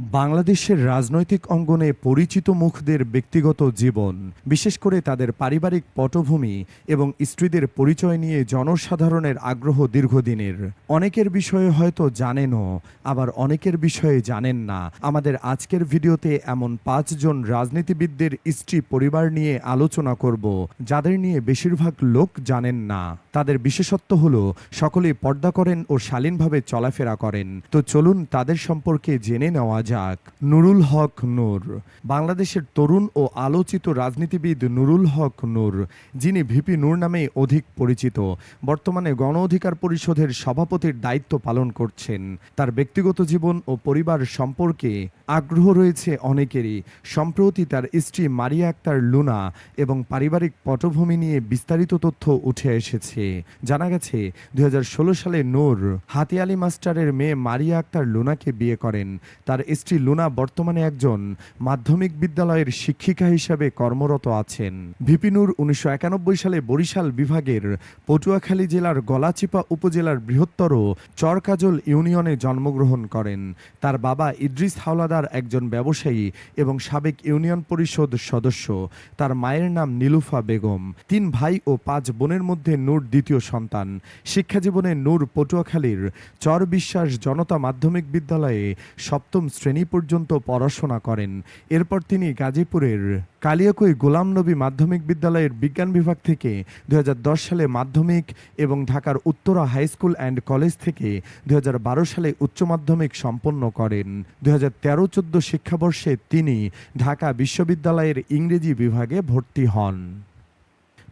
বাংলাদেশের রাজনৈতিক অঙ্গনে পরিচিত মুখদের ব্যক্তিগত জীবন, বিশেষ করে তাদের পারিবারিক পটভূমি এবং স্ত্রীদের পরিচয় নিয়ে জনসাধারণের আগ্রহ দীর্ঘদিনের। অনেকের বিষয়ে হয়তো জানেনও, আবার অনেকের বিষয়ে জানেন না। আমাদের আজকের ভিডিওতে এমন পাঁচজন রাজনীতিবিদদের স্ত্রী পরিবার নিয়ে আলোচনা করব, যাদের নিয়ে বেশিরভাগ লোক জানেন না। তাদের বিশেষত্ব হলো, সকলেই পর্দা করেন ও শালীনভাবে চলাফেরা করেন। তো চলুন তাদের সম্পর্কে জেনে নেওয়া যাক, নুরুল হক নূর। বাংলাদেশের তরুণ ও আলোচিত রাজনীতিবিদ নুরুল হক নূর, যিনি ভিপি নূর নামে অধিক পরিচিত, বর্তমানে গণ অধিকার পরিষদের সভাপতির দায়িত্ব পালন করছেন। তার ব্যক্তিগত জীবন ও পরিবার সম্পর্কে আগ্রহ রয়েছে অনেকেরই। সম্প্রতি তার স্ত্রী মারিয়া আক্তার লুনা এবং পারিবারিক পটভূমি নিয়ে বিস্তারিত তথ্য উঠে এসেছে। জানা গেছে দু হাজার ষোলো সালে নূর হাতি আলী মাস্টারের মেয়ে মারিয়া আক্তার লুনাকে বিয়ে করেন। তার স্ত্রী লুনা বর্তমানে একজন মাধ্যমিক বিদ্যালয়ের শিক্ষিকা হিসাবে কর্মরত আছেন। ভিপিনুর উনিশশো একানব্বই সালে বরিশাল বিভাগের পটুয়াখালী জেলার গলাচিপা উপজেলার বৃহত্তর চরকাজল ইউনিয়নে জন্মগ্রহণ করেন। তার বাবা ইদ্রিস হাওলাদার একজন ব্যবসায়ী এবং সাবেক ইউনিয়ন পরিষদ সদস্য। তার মায়ের নাম নীলুফা বেগম। তিন ভাই ও পাঁচ বোনের মধ্যে নূর দ্বিতীয় সন্তান। শিক্ষাজীবনে নূর পটুয়াখালীর চর বিশ্বাস জনতা মাধ্যমিক বিদ্যালয়ে সপ্তম শ্রেণি পর্যন্ত পড়াশোনা করেন। এরপর তিনি গাজীপুরের কালিয়াকৈ গোলাম নবী মাধ্যমিক বিদ্যালয়ের বিজ্ঞান বিভাগ থেকে দু হাজার দশ সালে মাধ্যমিক এবং ঢাকার Uttara high school and college থেকে দু হাজার বারো সালে উচ্চ মাধ্যমিক সম্পন্ন করেন। দু হাজার তেরো চোদ্দ শিক্ষাবর্ষে তিনি ঢাকা বিশ্ববিদ্যালয়ের ইংরেজি বিভাগে ভর্তি হন।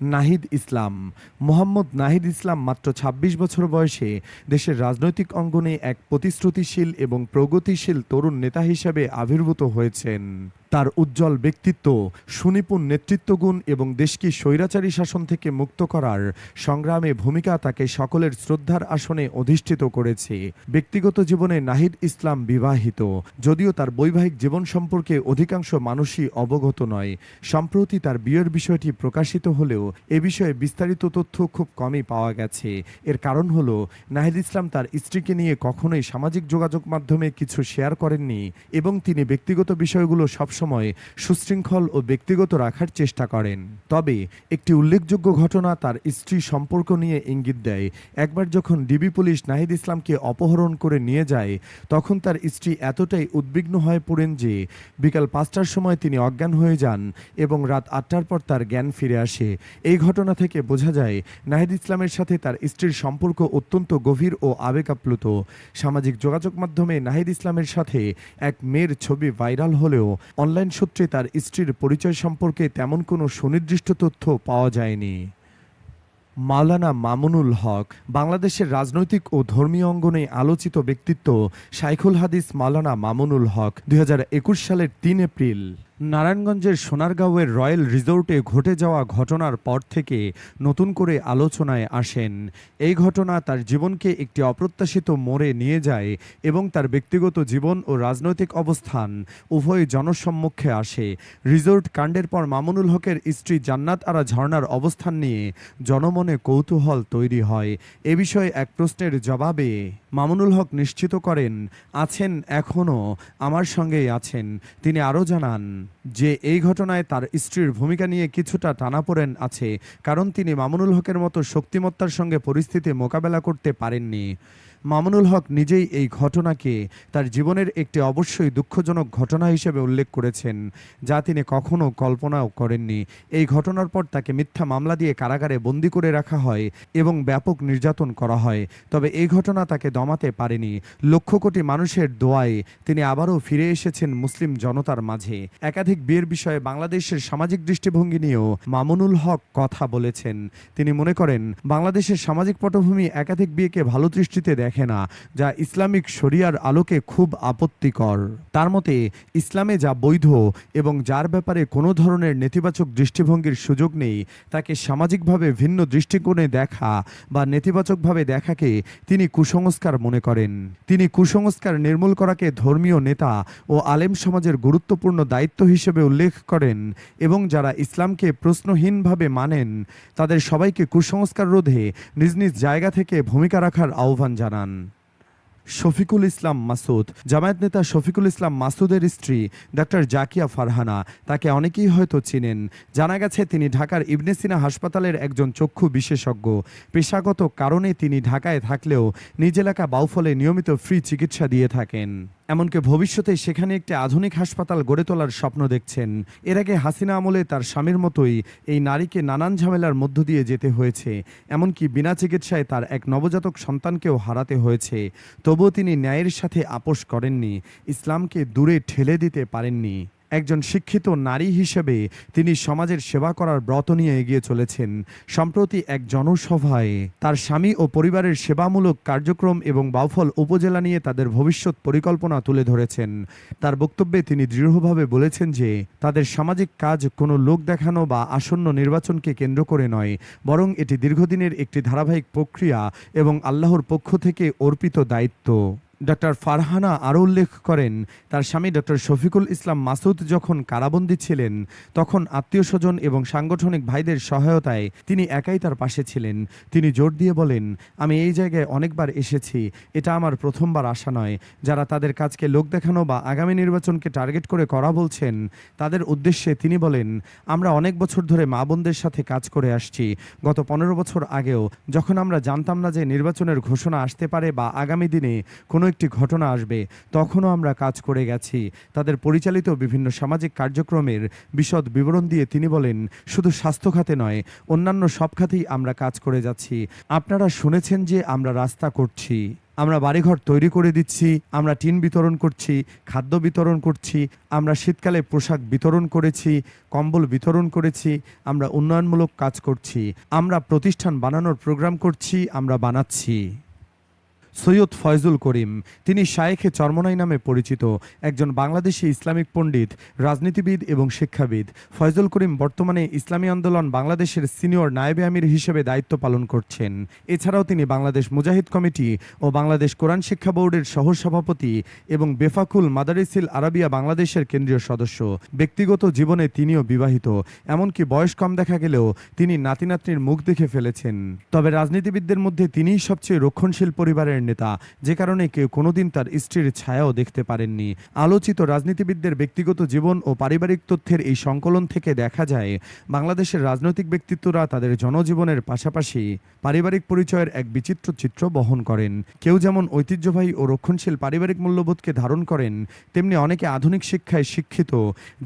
নাহিদ ইসলাম। মোহাম্মদ নাহিদ ইসলাম মাত্র ২৬ বছর বয়সে দেশের রাজনৈতিক অঙ্গনে এক প্রতিশ্রুতিশীল এবং প্রগতিশীল তরুণ নেতা হিসেবে আবির্ভূত হয়েছেন। তার উজ্জ্বল ব্যক্তিত্ব, সুনিপুণ নেতৃত্বগুণ এবং দেশকে স্বৈরাচারী শাসন থেকে মুক্ত করার সংগ্রামে ভূমিকা তাকে সকলের শ্রদ্ধার আসনে অধিষ্ঠিত করেছে। ব্যক্তিগত জীবনে নাহিদ ইসলাম বিবাহিত, যদিও তার বৈবাহিক জীবন সম্পর্কে অধিকাংশ মানুষই অবগত নয়। সম্প্রতি তার বিয়ের বিষয়টি প্রকাশিত হলেও এ বিষয়ে বিস্তারিত তথ্য খুব কমই পাওয়া গেছে। এর কারণ হলো, নাহিদ ইসলাম তার স্ত্রীকে নিয়ে কখনোই সামাজিক যোগাযোগ মাধ্যমে কিছু শেয়ার করেননি এবং তিনি ব্যক্তিগত বিষয়গুলো সবসময় সুশৃঙ্খল ও ব্যক্তিগত রাখার চেষ্টা করেন। তবে একটি উল্লেখযোগ্য ঘটনা তার স্ত্রী সম্পর্ক নিয়ে ইঙ্গিত দেয়। একবার যখন ডিবি পুলিশ নাহিদ ইসলামকে অপহরণ করে নিয়ে যায়, তখন তার স্ত্রী এতটাই উদ্বিগ্ন হয়ে পড়েন যে বিকাল পাঁচটার সময় তিনি অজ্ঞান হয়ে যান এবং রাত আটটার পর তার জ্ঞান ফিরে আসে। এই ঘটনা থেকে বোঝা যায়, নাহিদ ইসলামের সাথে তার স্ত্রীর সম্পর্ক অত্যন্ত গভীর ও আবেগাপ্লুত। সামাজিক যোগাযোগ মাধ্যমে নাহিদ ইসলামের সাথে এক মেয়ের ছবি ভাইরাল হলেও অনলাইন সূত্রে তার স্ত্রীর পরিচয় সম্পর্কে তেমন কোনো সুনির্দিষ্ট তথ্য পাওয়া যায়নি। মাওলানা মামুনুল হক, বাংলাদেশের রাজনৈতিক ও ধর্মীয় অঙ্গনে আলোচিত ব্যক্তিত্ব শাইখুল হাদিস মাওলানা মামুনুল হক দু হাজার একুশ সালের তিন এপ্রিল। নারায়ণগঞ্জের সোনারগাঁওয়ের রয়্যাল রিসোর্টে ঘটে যাওয়া ঘটনার পর থেকে নতুন করে আলোচনায় আসেন। এই ঘটনা তার জীবনকে একটি অপ্রত্যাশিত মোড়ে নিয়ে যায় এবং তার ব্যক্তিগত জীবন ও রাজনৈতিক অবস্থান উভয় জনসম্মুখে আসে। রিসোর্ট কাণ্ডের পর মামুনুল হকের স্ত্রী জান্নাত আরা ঝর্ণার অবস্থান নিয়ে জনমনে কৌতূহল তৈরি হয়। এ বিষয়ে এক প্রশ্নের জবাবে মামুনুল হক নিশ্চিত করেন, আছেন এখনও, আমার সঙ্গেই আছেন। তিনি আরও জানান যে এই ঘটনায় তার স্ত্রীর ভূমিকা নিয়ে কিছুটা টানাপোড়েন আছে, কারণ তিনি মামুনুল হকের মতো শক্তিমত্তার সঙ্গে পরিস্থিতি মোকাবেলা করতে পারেননি। মামুনুল হক নিজেই এই ঘটনাকে তার জীবনের একটি অবশ্যই দুঃখজনক ঘটনা হিসেবে উল্লেখ করেছেন, যা তিনি কখনো কল্পনাও করেননি। এই ঘটনার পর তাকে মিথ্যা মামলা দিয়ে কারাগারে বন্দি করে রাখা হয় এবং ব্যাপক নির্যাতন করা হয়। তবে এই ঘটনা তাকে দমাতে পারেনি। লক্ষ কোটি মানুষের দোয়ায় তিনি আবারও ফিরে এসেছেন মুসলিম জনতার মাঝে। একাধিক বিয়ের বিষয়ে বাংলাদেশের সামাজিক দৃষ্টিভঙ্গি নিয়েও মামুনুল হক কথা বলেছেন। তিনি মনে করেন, বাংলাদেশের সামাজিক পটভূমি একাধিক বিয়েকে ভালো দৃষ্টিতে দেখে না, যা ইসলামিক শরিয়ার আলোকে খুব আপত্তিকর। তার মতে, ইসলামে যা বৈধ এবং যার ব্যাপারে কোনো ধরনের নেতিবাচক দৃষ্টিভঙ্গির সুযোগ নেই, তাকে সামাজিকভাবে ভিন্ন দৃষ্টিকোণে দেখা বা নেতিবাচকভাবে দেখাকে তিনি কুসংস্কার মনে করেন। তিনি কুসংস্কার নির্মূল করাকে ধর্মীয় নেতা ও আলেম সমাজের গুরুত্বপূর্ণ দায়িত্ব হিসেবে উল্লেখ করেন এবং যারা ইসলামকে প্রশ্নহীনভাবে মানেন, তাদের সবাইকে কুসংস্কার রোধে নিজ নিজ জায়গা থেকে ভূমিকা রাখার আহ্বান জানান। শফিকুল ইসলাম মাসুদ। জামায়াত নেতা শফিকুল ইসলাম মাসুদের স্ত্রী, ডাক্তার জাকিয়া ফারহানা। তাকে অনেকেই হয়তো চিনেন। জানা গেছে, তিনি ঢাকার ইবনে সিনা হাসপাতালের একজন চক্ষু বিশেষজ্ঞ। পেশাগত কারণে তিনি ঢাকায় থাকলেও নিজ এলাকা বাউফলে নিয়মিত ফ্রি চিকিৎসা দিয়ে থাকেন। এমনকি ভবিষ্যতে সেখানে একটি আধুনিক হাসপাতাল গড়ে তোলার স্বপ্ন দেখছেন। এর আগে হাসিনা আমলে তার স্বামীর মতোই এই নারীকে নানান ঝামেলার মধ্য দিয়ে যেতে হয়েছে। এমনকি বিনা চিকিৎসায় তার এক নবজাতক সন্তানকেও হারাতে হয়েছে। তবুও তিনি ন্যায়ের সাথে আপোষ করেননি। ইসলামকে দূরে ঠেলে দিতে পারেননি। একজন শিক্ষিত নারী হিসেবে তিনি সমাজের সেবা করার ব্রত নিয়ে এগিয়ে চলেছেন। সম্প্রতি এক জনসভায় তার স্বামী ও পরিবারের সেবামূলক কার্যক্রম এবং বাউফল উপজেলা নিয়ে তাদের ভবিষ্যৎ পরিকল্পনা তুলে ধরেছেন। তার বক্তব্যে তিনি দৃঢ়ভাবে বলেছেন যে, তাদের সামাজিক কাজ কোনো লোক দেখানো বা আসন্ন নির্বাচনকে কেন্দ্র করে নয়, বরং এটি দীর্ঘদিনের একটি ধারাবাহিক প্রক্রিয়া এবং আল্লাহর পক্ষ থেকে অর্পিত দায়িত্ব। ডক্টর ফারহানা আরও উল্লেখ করেন, তার স্বামী ডক্টর শফিকুল ইসলাম মাসুদ যখন কারাবন্দী ছিলেন, তখন আত্মীয় স্বজন এবং সাংগঠনিক ভাইদের সহায়তায় তিনি একাই তার পাশে ছিলেন। তিনি জোর দিয়ে বলেন, আমি এই জায়গায় অনেকবার এসেছি, এটা আমার প্রথমবার আসা নয়। যারা তাদের কাজকে লোক দেখানো বা আগামী নির্বাচনকে টার্গেট করে করা বলছেন, তাদের উদ্দেশ্যে তিনি বলেন, আমরা অনেক বছর ধরে মা বোনদের সাথে কাজ করে আসছি। গত পনেরো বছর আগেও যখন আমরা জানতাম না যে নির্বাচনের ঘোষণা আসতে পারে বা আগামী দিনে কোনো একটি ঘটনা আসবে। তখনও আমরা কাজ করে গেছি। তাদের পরিচালিত বিভিন্ন সামাজিক কার্যক্রমের বিশদ বিবরণ দিয়ে তিনি বলেন, শুধু স্বাস্থ্য খাতে নয়, অন্যান্য সব খাতেই আমরা কাজ করে যাচ্ছি। আপনারা শুনেছেন যে আমরা রাস্তা করছি। আমরা বাড়িঘর তৈরি করে দিচ্ছি, আমরা টিন বিতরণ করছি, খাদ্য বিতরণ করছি, আমরা শীতকালে পোশাক বিতরণ করেছি, কম্বল বিতরণ করেছি, আমরা উন্নয়নমূলক কাজ করছি। আমরা প্রতিষ্ঠান বানানোর প্রোগ্রাম করছি, আমরা বানাচ্ছি। সৈয়দ ফয়জুল করিম। তিনি শায়েখে চরমনাই নামে পরিচিত একজন বাংলাদেশি ইসলামিক পণ্ডিত, রাজনীতিবিদ এবং শিক্ষাবিদ। ফয়জুল করিম বর্তমানে ইসলামী আন্দোলন বাংলাদেশের সিনিয়র নায়েবে আমির হিসেবে দায়িত্ব পালন করছেন। এছাড়াও তিনি বাংলাদেশ মুজাহিদ কমিটি ও বাংলাদেশ কোরআন শিক্ষা বোর্ডের সহসভাপতি এবং বেফাকুল মাদারিসিল আরাবিয়া বাংলাদেশের কেন্দ্রীয় সদস্য। ব্যক্তিগত জীবনে তিনিও বিবাহিত। এমনকি বয়স কম দেখা গেলেও তিনি নাতি নাতনির মুখ দেখে ফেলেছেন। তবে রাজনীতিবিদদের মধ্যে তিনিই সবচেয়ে রক্ষণশীল পরিবারের নেতা, যে কারণে কেউ কোনোদিন তার স্ত্রীর ছায়াও দেখতে পারেননি। আলোচিত রাজনীতিবিদদের ব্যক্তিগত জীবন ও পারিবারিক তথ্যের এই সংকলন থেকে দেখা যায়, বাংলাদেশের রাজনৈতিক ব্যক্তিত্বরা তাদের জনজীবনের পাশাপাশি পারিবারিক পরিচয়ের এক বিচিত্র চিত্র বহন করেন। কেউ যেমন ঐতিহ্যবাহী ও রক্ষণশীল পারিবারিক মূল্যবোধকে ধারণ করেন, তেমনি অনেকে আধুনিক শিক্ষায় শিক্ষিত,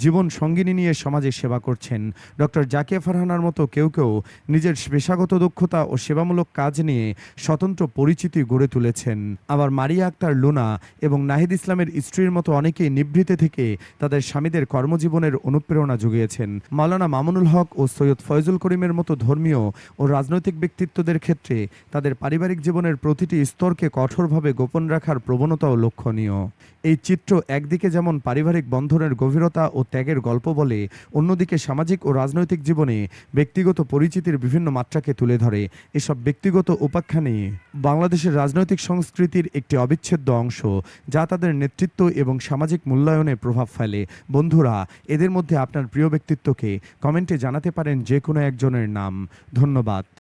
জীবন সঙ্গিনী নিয়ে সমাজে সেবা করছেন। ডক্টর জাকিয়া ফারহানার মতো কেউ কেউ নিজের পেশাগত দক্ষতা ও সেবামূলক কাজ নিয়ে স্বতন্ত্র পরিচিতি গড়ে তুলেছেন আবার মারিয়া আক্তার লুনা এবং নাহিদ ইসলামের স্ত্রীর মতো অনেকেই নিভৃতে থেকে তাদের স্বামীদের কর্মজীবনের অনুপ্রেরণা জুগিয়েছেন। মাওলানা মামুনুল হক ও সৈয়দ ফয়জুল করিমের মতো ধর্মীয় ও রাজনৈতিক ব্যক্তিত্বদের ক্ষেত্রে তাদের পারিবারিক জীবনের প্রতিটি স্তরকে কঠোরভাবে গোপন রাখার প্রবণতাও লক্ষণীয়। এই চিত্র একদিকে যেমন পারিবারিক বন্ধনের গভীরতা ও ত্যাগের গল্প বলে, অন্যদিকে সামাজিক ও রাজনৈতিক জীবনে ব্যক্তিগত পরিচিতির বিভিন্ন মাত্রাকে তুলে ধরে। এসব ব্যক্তিগত উপাখ্যানে বাংলাদেশের রাজনৈতিক সংস্কৃতির একটি অবিচ্ছেদ্য অংশ, যা তাদের নেতৃত্ব এবং সামাজিক মূল্যায়নে প্রভাব ফেলে। বন্ধুরা, এদের মধ্যে আপনার প্রিয় ব্যক্তিত্বকে কমেন্টে জানাতে পারেন যে কোনো একজনের নাম। ধন্যবাদ।